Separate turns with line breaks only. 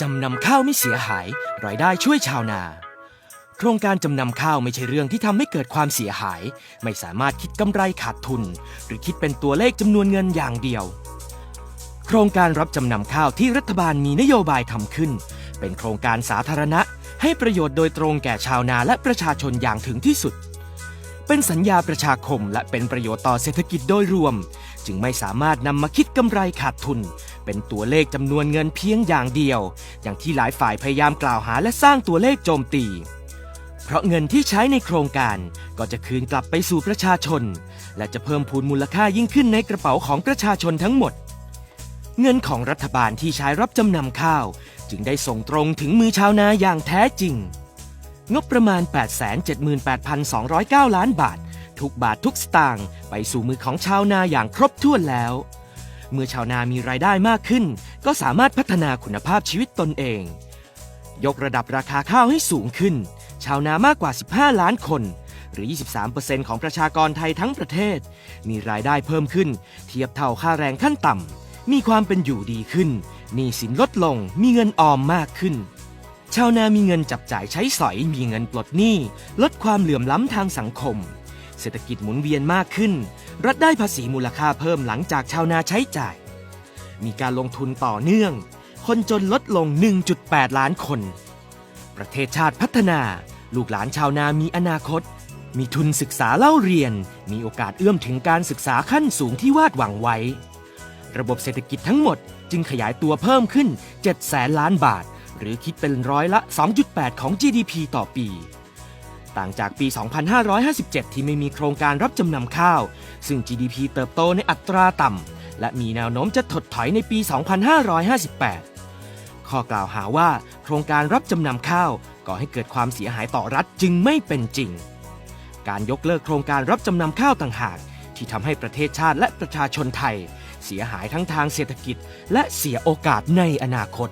จำนำข้าวไม่เสียหาย รายได้ช่วยชาวนา โครงการจำนำข้าวไม่ใช่เรื่องที่ทำให้เกิดความเสียหาย ไม่สามารถคิดกำไรขาดทุน หรือคิดเป็นตัวเลขจำนวนเงินอย่างเดียว โครงการรับจำนำข้าวที่รัฐบาลมีนโยบายทำขึ้น เป็นโครงการสาธารณะ ให้ประโยชน์โดยตรงแก่ชาวนาและประชาชนอย่างถึงที่สุด เป็นสัญญาประชาคมและเป็นประโยชน์ต่อเศรษฐกิจโดยรวม จึงไม่สามารถนำมาคิดกำไรขาดทุน เป็นตัวเลขจำนวนเงินเพียงอย่างเดียว อย่างที่หลายฝ่ายพยายามกล่าวหาและสร้างตัวเลขโจมตี เพราะเงินที่ใช้ในโครงการก็จะคืนกลับไปสู่ประชาชน และจะเพิ่มพูนมูลค่ายิ่งขึ้นในกระเป๋าของประชาชนทั้งหมด เงินของรัฐบาลที่ใช้รับจำนำข้าว จึงได้ส่งตรงถึงมือชาวนาอย่างแท้จริง งบประมาณ 878,209 ล้านบาท ทุกบาททุกสตางค์ไปสู่มือของชาวนาอย่างครบถ้วนแล้ว เมื่อชาวนามีรายได้มากขึ้น ก็สามารถพัฒนาคุณภาพชีวิตตนเอง ยกระดับราคาข้าวให้สูงขึ้น ชาวนามากกว่า 15 ล้านคน หรือ 23%ของประชากรไทยทั้งประเทศ มีรายได้เพิ่มขึ้น เทียบเท่าค่าแรงขั้นต่ำมีความเป็นอยู่ดีขึ้นหนี้สินลดลงมีเงินออมมากขึ้น ชาวนามีเงินจับจ่ายใช้สอยมีเงินปลดหนี้ ลดความเหลื่อมล้ำทางสังคม เศรษฐกิจหมุนเวียนมากขึ้น รัฐได้ภาษีมูลค่าเพิ่มหลังจากชาวนาใช้จ่าย มีการลงทุนต่อเนื่อง คนจนลดลง 1.8 ล้านคน ประเทศชาติพัฒนา ลูกหลานชาวนามีอนาคต มีทุนศึกษาเล่าเรียน มีโอกาสเอื้อมถึงการศึกษาขั้นสูงที่วาดหวังไว้ ระบบเศรษฐกิจทั้งหมดจึงขยายตัวเพิ่มขึ้น 7 แสนล้านบาท หรือคิดเป็นร้อยละ 2.8 ของ GDP ต่อปี ต่างจากปี 2557 ที่ไม่มีโครงการรับจำนำข้าว ซึ่ง GDP เติบโตในอัตราต่ำ และมีแนวโน้มจะถดถอยในปี 2558 ข้อกล่าวหาว่า โครงการรับจำนำข้าวก่อให้เกิดความเสียหายต่อรัฐจึงไม่เป็นจริง การยกเลิกโครงการรับจำนำข้าวต่างหาก ที่ทำให้ประเทศชาติและประชาชนไทย เสียหายทั้งทางเศรษฐกิจ และเสียโอกาสในอนาคต